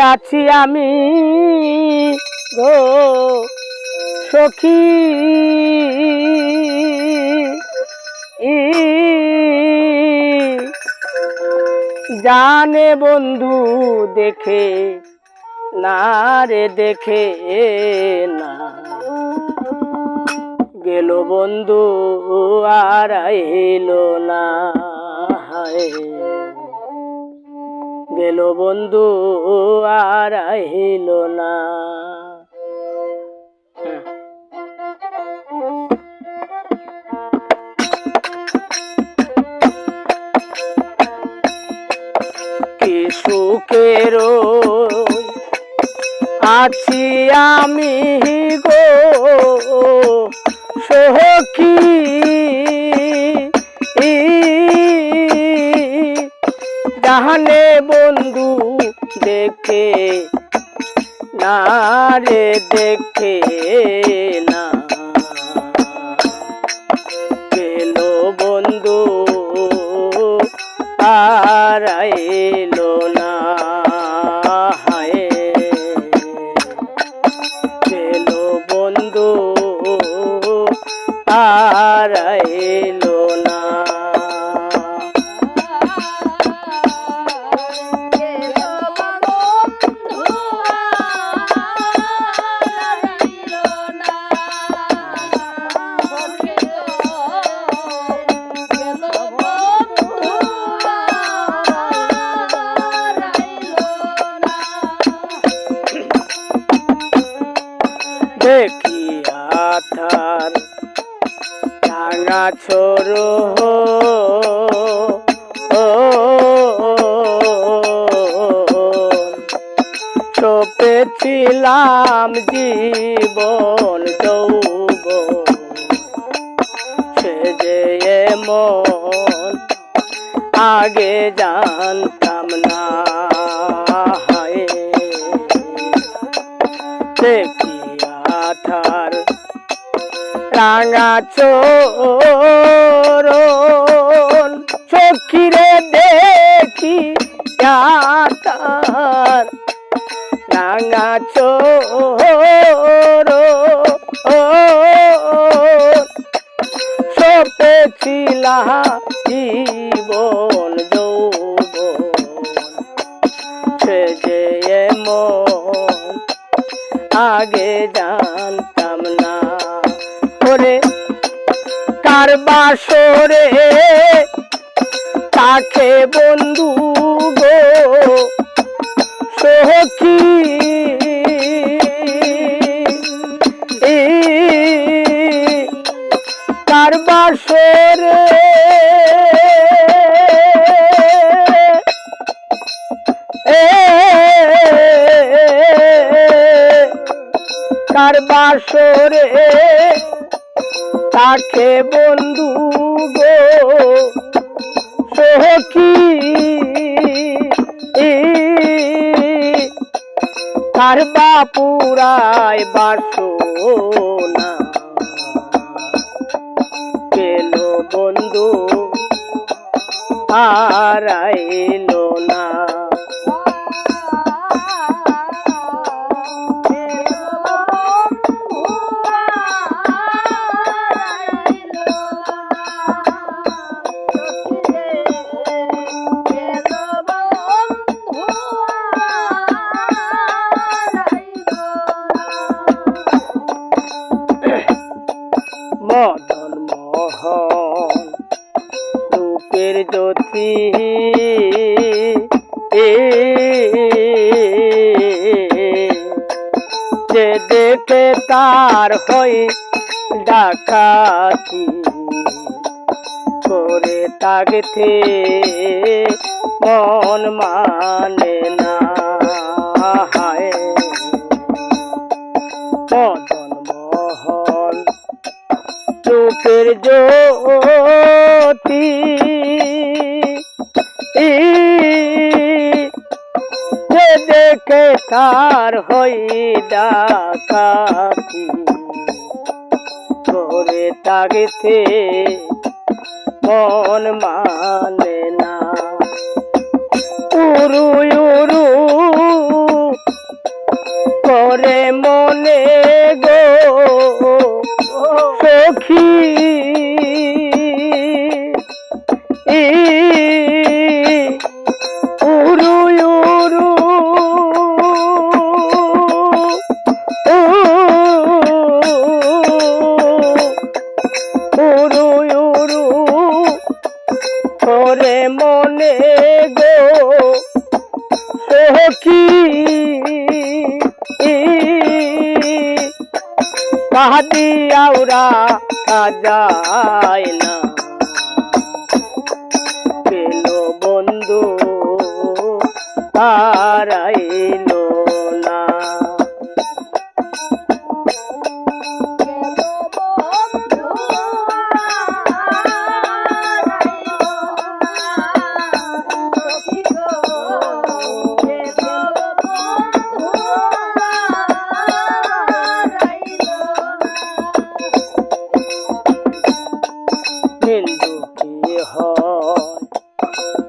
আছি আমি গো সখী। জানে বন্ধু দেখে না রে দেখে না। গেল বন্ধু আর এলো না হায়। গেল বন্ধু আর আহিল না। কি সুখের আছি আমি গো সখী জাহানে বন্ধু দেখে না রে দেখে না। গেল বন্ধু, আর এলো না, হায়। গেল বন্ধু, আর রাঙা ছোড়ো চপেছিলাম জীবন যৌব সে যে মন আগে জানতাম রাঙা চোরন চোখিরে দেখি তার রাঙা চোর সপেছিলা জীবন যৌবন। সে যে মন আগে জানতাম কার বাসরে। তাকে বন্ধু গো সখী। কার বাসরে। কার বাসরে। তাকে বন্ধু গো। সখী কার বাপুরায় বাসনা। গেল বন্ধু আর না। যে দেখে তার হই ডাকাতি করে তাগতে মন মানে না হায়। মদন মোহন চোখের জ্যোতি বুকে তার হই ডাকাতি। তোরে তাগিতে মন মানে না। উরু উরু করে মনে গো সখী। দিয়া ওরা যায় না। পেল বন্ধু হারাইল হিন্দু কি হয়?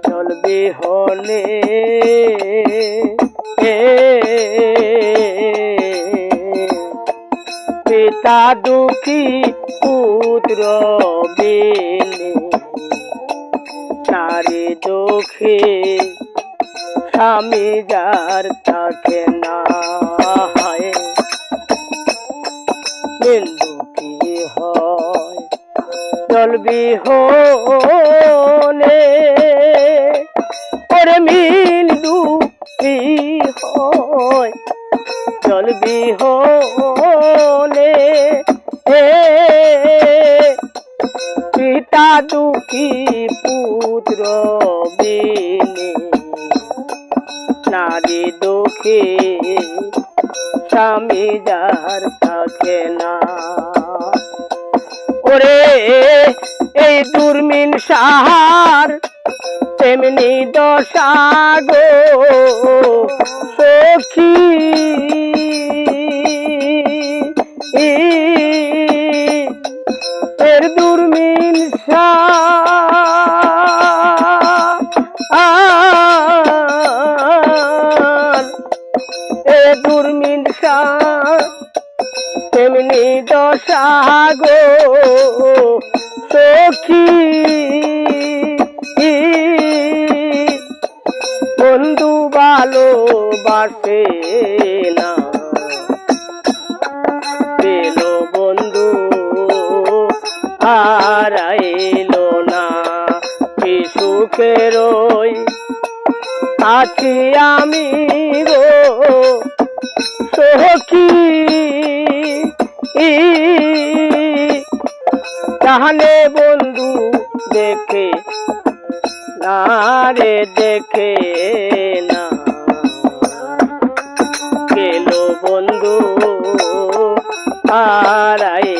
চলবে হলে পিতা দুঃখী পুত্র বিনে নারী দুঃখী স্বামী যার থাকে না। চলবি হলে ওরে মিল দুঃখী চলবি হলে এ পিতা দুঃখী পুত্র নারী দুঃখী স্বামী যার থাকে না। ওরে এই দুর্মিন সাহার তেমনি দশা গো সখী। এর দুর্মিন সার এ দুর্মিন সার দশা গো সখী। বন্ধু ভালোবাসে না। পেল বন্ধু হারাইল না। কি সুখের আছি আমি তাহলে বন্ধু দেখে না দেখে না। গেল বন্ধু হারাই